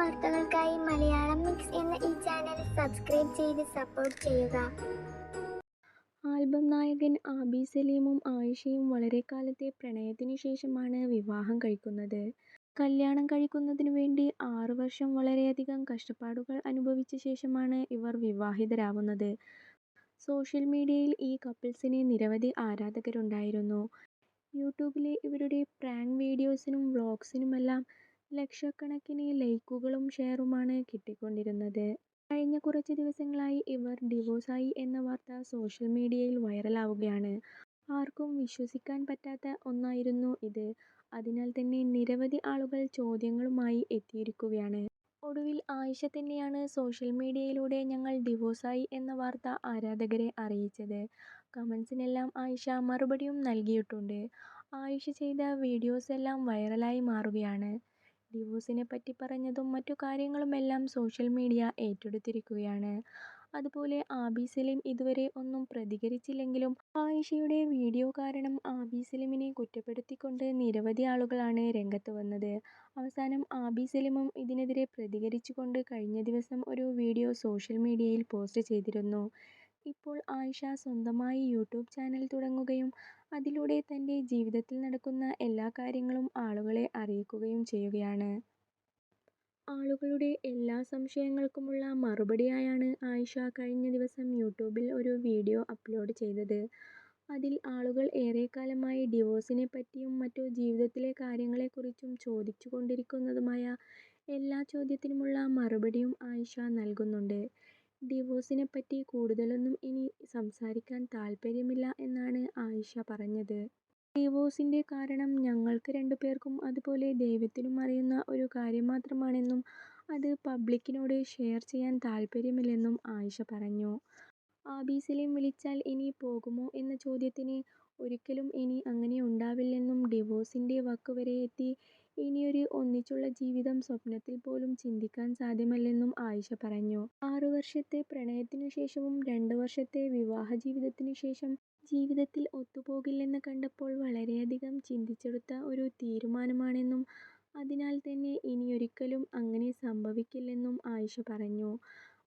വാർത്തകൾക്കായി മലയാളം മിക്സ് എന്ന ഈ ചാനൽ സബ്സ്ക്രൈബ് ചെയ്ത് സപ്പോർട്ട് ചെയ്യുക ആൽബം നായകൻ ആബി സലീമും ആയിഷയും വളരെ കാലത്തെ പ്രണയത്തിനു ശേഷമാണ് വിവാഹം കഴിക്കുന്നത്. കല്യാണം കഴിക്കുന്നതിനു വേണ്ടി ആറു വർഷം വളരെയധികം കഷ്ടപ്പാടുകൾ അനുഭവിച്ച ശേഷമാണ് ഇവർ വിവാഹിതരാവുന്നത്. സോഷ്യൽ മീഡിയയിൽ ഈ കപ്പിൾസിന് നിരവധി ആരാധകരുണ്ടായിരുന്നു. യൂട്യൂബിലെ ഇവരുടെ പ്രാങ്ക് വീഡിയോസിനും വ്ളോഗ്സിനുമെല്ലാം ലക്ഷക്കണക്കിന് ലൈക്കുകളും ഷെയറുമാണ് കിട്ടിക്കൊണ്ടിരുന്നത്. കഴിഞ്ഞ കുറച്ച് ദിവസങ്ങളായി ഇവർ ഡിവോഴ്സായി എന്ന വാർത്ത സോഷ്യൽ മീഡിയയിൽ വൈറലാവുകയാണ്. ആർക്കും വിശ്വസിക്കാൻ പറ്റാത്ത ഒന്നായിരുന്നു ഇത്. അതിനാൽ തന്നെ നിരവധി ആളുകൾ ചോദ്യങ്ങളുമായി എത്തിയിരിക്കുകയാണ്. ഒടുവിൽ ആയിഷ തന്നെയാണ് സോഷ്യൽ മീഡിയയിലൂടെ ഞങ്ങൾ ഡിവോഴ്സായി എന്ന വാർത്ത ആരാധകരെ അറിയിച്ചത്. കമന്റ്സിനെല്ലാം ആയിഷ മറുപടിയും നൽകിയിട്ടുണ്ട്. ആയിഷ ചെയ്ത വീഡിയോസ് എല്ലാം വൈറലായി മാറുകയാണ്. ഡിവോഴ്സിനെപ്പറ്റി പറഞ്ഞതും മറ്റു കാര്യങ്ങളുമെല്ലാം സോഷ്യൽ മീഡിയ ഏറ്റെടുത്തിരിക്കുകയാണ്. അതുപോലെ ആബി സലീം ഇതുവരെ ഒന്നും പ്രതികരിച്ചില്ലെങ്കിലും ആയിഷയുടെ വീഡിയോ കാരണം ആബി സലീമിനെ കുറ്റപ്പെടുത്തിക്കൊണ്ട് നിരവധി ആളുകളാണ് രംഗത്ത് വന്നത്. അവസാനം ആബി സലീമും ഇതിനെതിരെ പ്രതികരിച്ചുകൊണ്ട് കഴിഞ്ഞ ദിവസം ഒരു വീഡിയോ സോഷ്യൽ മീഡിയയിൽ പോസ്റ്റ് ചെയ്തിരുന്നു. ഇപ്പോൾ ആയിഷ സ്വന്തമായി യൂട്യൂബ് ചാനൽ തുടങ്ങുകയും അതിലൂടെ തന്റെ ജീവിതത്തിൽ നടക്കുന്ന എല്ലാ കാര്യങ്ങളും ആളുകളെ അറിയിക്കുകയും ചെയ്യുകയാണ്. ആളുകളുടെ എല്ലാ സംശയങ്ങൾക്കുമുള്ള മറുപടിയായാണ് ആയിഷ കഴിഞ്ഞ ദിവസം യൂട്യൂബിൽ ഒരു വീഡിയോ അപ്ലോഡ് ചെയ്തത്. അതിൽ ആളുകൾ ഏറെക്കാലമായി ഡിവോഴ്സിനെ പറ്റിയും മറ്റു ജീവിതത്തിലെ കാര്യങ്ങളെക്കുറിച്ചും ചോദിച്ചു കൊണ്ടിരിക്കുന്നതുമായ എല്ലാ ചോദ്യത്തിനുമുള്ള മറുപടിയും ആയിഷ നൽകുന്നുണ്ട്. ഡിവോഴ്സിനെപ്പറ്റി കൂടുതലൊന്നും ഇനി സംസാരിക്കാൻ താല്പര്യമില്ല എന്നാണ് ആയിഷ പറഞ്ഞത്. ഡിവോഴ്സിന്റെ കാരണം ഞങ്ങൾക്ക് രണ്ടുപേർക്കും അതുപോലെ ദൈവത്തിനും അറിയുന്ന ഒരു കാര്യം മാത്രമാണെന്നും അത് പബ്ലിക്കിനോട് ഷെയർ ചെയ്യാൻ താല്പര്യമില്ലെന്നും ആയിഷ പറഞ്ഞു. ആബീസിലെയും സലീം വിളിച്ചാൽ ഇനി പോകുമോ എന്ന ചോദ്യത്തിന് ഒരിക്കലും ഇനി അങ്ങനെയുണ്ടാവില്ലെന്നും ഡിവോഴ്സിന്റെ വക്ക് വരെ എത്തി ഇനിയൊരു ഒന്നിച്ചുള്ള ജീവിതം സ്വപ്നത്തിൽ പോലും ചിന്തിക്കാൻ സാധ്യമല്ലെന്നും ആയിഷ പറഞ്ഞു. ആറ് വർഷത്തെ പ്രണയത്തിനു ശേഷവും രണ്ട് വർഷത്തെ വിവാഹ ജീവിതത്തിനു ശേഷം ജീവിതത്തിൽ ഒത്തുപോകില്ലെന്ന് കണ്ടപ്പോൾ വളരെയധികം ചിന്തിച്ചെടുത്ത ഒരു തീരുമാനമാണെന്നും അതിനാൽ തന്നെ ഇനിയൊരിക്കലും അങ്ങനെ സംഭവിക്കില്ലെന്നും ആയിഷ പറഞ്ഞു.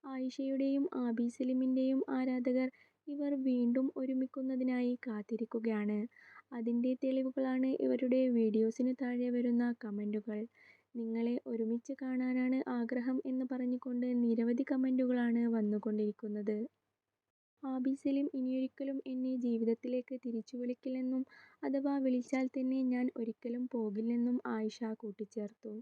ആയിഷയുടെയും ആബി സലിമിന്റെയും ആരാധകർ ഇവർ വീണ്ടും ഒരുമിക്കുന്നതിനായി കാത്തിരിക്കുകയാണ്. അതിന്റെ തെളിവുകളാണ് ഇവരുടെ വീഡിയോസിന് താഴെ വരുന്ന കമന്റുകൾ നിങ്ങളെ ഒരുമിച്ച് കാണാനാണ് ആഗ്രഹം എന്ന് പറഞ്ഞുകൊണ്ട് നിരവധി കമന്റുകളാണ് വന്നുകൊണ്ടിരിക്കുന്നത്. ആബി സലീം ഇനിയൊരിക്കലും എന്നെ ജീവിതത്തിലേക്ക് തിരിച്ചു വിളിക്കില്ലെന്നും അഥവാ വിളിച്ചാൽ തന്നെ ഞാൻ ഒരിക്കലും പോകില്ലെന്നും ആയിഷ കൂട്ടിച്ചേർത്തു.